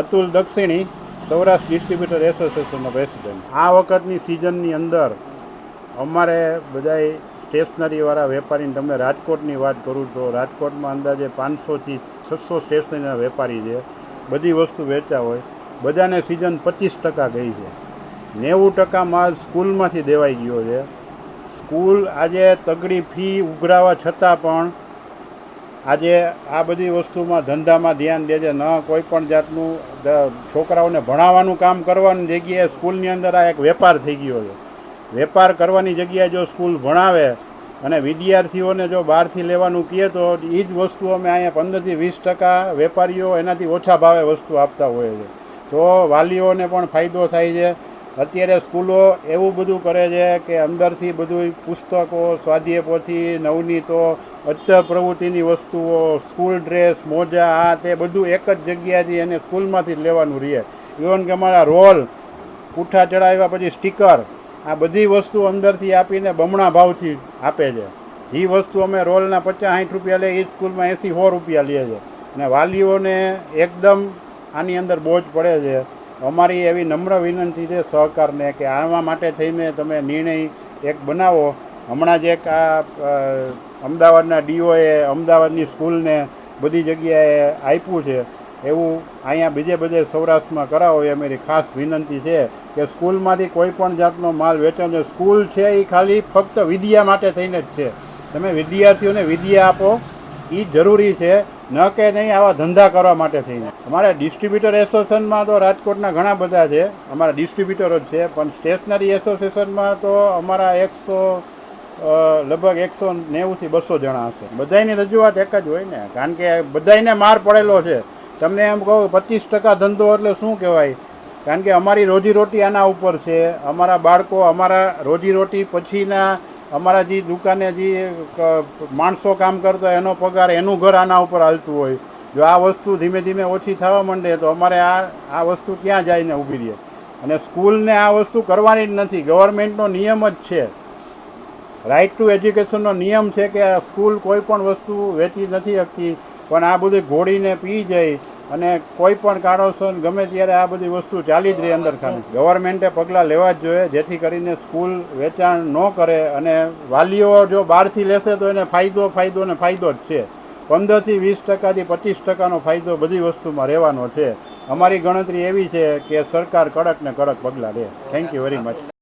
અતુલ દક્ષિણી Saurashtra distributor એસોસિએશનનો president આ વખતની સિઝનની અંદર અમારે બધાય સ્ટેશનરીવાળા વેપારીને તમને રાજકોટની વાત કરું તો રાજકોટમાં અંદાજે પાંચસોથી છસો સ્ટેશનરીના વેપારી છે. બધી વસ્તુ વેચતા હોય. બધાને સિઝન પચીસ ટકા ગઈ છે. નેવું ટકા માલ સ્કૂલમાંથી દેવાઈ ગયો છે. સ્કૂલ આજે તગડી ફી ઉઘરાવા છતાં પણ આજે આ બધી વસ્તુમાં ધંધામાં ધ્યાન દે છે ન કોઈ પણ જાતનું છોકરાઓને ભણાવવાનું કામ કરવાની જગ્યાએ સ્કૂલની અંદર આ એક વેપાર થઈ ગયો છે. વેપાર કરવાની જગ્યાએ જો સ્કૂલ ભણાવે અને વિદ્યાર્થીઓને જો બહારથી લેવાનું કહે તો એ જ વસ્તુ અમે અહીંયા પંદરથી વીસ ટકા વેપારીઓ એનાથી ઓછા ભાવે વસ્તુ આપતા હોય છે. તો વાલીઓને પણ ફાયદો થાય છે. અત્યારે સ્કૂલો એવું બધું કરે છે કે અંદરથી બધું પુસ્તકો સ્વાધ્યાય પોથી નવનીતો અત્તર પ્રવૃત્તિની વસ્તુઓ, સ્કૂલ ડ્રેસ, મોજા, આ તે બધું એક જ જગ્યાએથી એને સ્કૂલમાંથી જ લેવાનું રહે. ઇવન કે અમારા રોલ, પૂઠા ચડાવ્યા પછી સ્ટીકર, આ બધી વસ્તુ અંદરથી આપીને બમણા ભાવથી આપે છે. જે વસ્તુ અમે રોલના પચાસ સાઠ રૂપિયા લે એ સ્કૂલમાં એંસી સો રૂપિયા લઈએ છે. અને વાલીઓને એકદમ આની અંદર બોજ પડે છે. અમારી એવી નમ્ર વિનંતી છે સહકારને કે આવા માટે થઈને તમે નિર્ણય એક બનાવો. હમણાં જ એક આ અમદાવાદના ડીઓએ અમદાવાદની સ્કૂલને બધી જગ્યાએ આપ્યું છે. એવું અહીંયા બીજે બધે સૌરાષ્ટ્રમાં કરાવો એ અમારી ખાસ વિનંતી છે કે સ્કૂલમાંથી કોઈ પણ જાતનો માલ વેચાણ સ્કૂલ છે એ ખાલી ફક્ત વિદ્યા માટે થઈને જ છે. તમે વિદ્યાર્થીઓને વિદ્યા આપો. એ જરૂરી છે ન કે નહીં આવા ધંધા કરવા માટે થઈને. અમારા ડિસ્ટ્રીબ્યુટર એસોસિએશનમાં તો રાજકોટના ઘણા બધા છે. અમારા ડિસ્ટ્રીબ્યુટરો જ છે, પણ સ્ટેશનરી એસોસિએશનમાં તો અમારા એકસો લગભગ એકસો નેવુંથી બસો જણા હશે. બધાયની રજૂઆત એક જ હોય ને. કારણ કે બધાયને માર પડેલો છે. તમને એમ કહો, પચીસ ટકા ધંધો એટલે શું કહેવાય? કારણ કે અમારી રોજીરોટી આના ઉપર છે. અમારા બાળકો અમારા રોજીરોટી પછીના અમારા જે દુકાને જે માણસો કામ કરતા એનો પગાર એનું ઘર આના ઉપર હાલતું હોય. જો આ વસ્તુ ધીમે ધીમે ઓછી થવા માંડે તો અમારે આ આ વસ્તુ ક્યાં જઈને ઊભી રહે. અને સ્કૂલને આ વસ્તુ કરવાની જ નથી. ગવર્મેન્ટનો નિયમ જ છે. રાઇટ ટુ એજ્યુકેશનનો નિયમ છે કે સ્કૂલ કોઈ પણ વસ્તુ વેચી નથી શકતી, પણ આ બધું ઘોડીને પી જાય અને કોઈ પણ કારણોસર ગમે ત્યારે આ બધી વસ્તુ ચાલી જ રહી અંદર ખાને ગવર્મેન્ટે પગલાં લેવા જ જોઈએ, જેથી કરીને સ્કૂલ વેચાણ ન કરે અને વાલીઓ જો બહારથી લેશે તો એને ફાયદો ફાયદો ને ફાયદો જ છે. પંદરથી વીસ ટકાથી પચીસ ટકાનો ફાયદો બધી વસ્તુમાં રહેવાનો છે. અમારી ગણતરી એવી છે કે સરકાર કડક ને કડક પગલાં લે. Thank you very much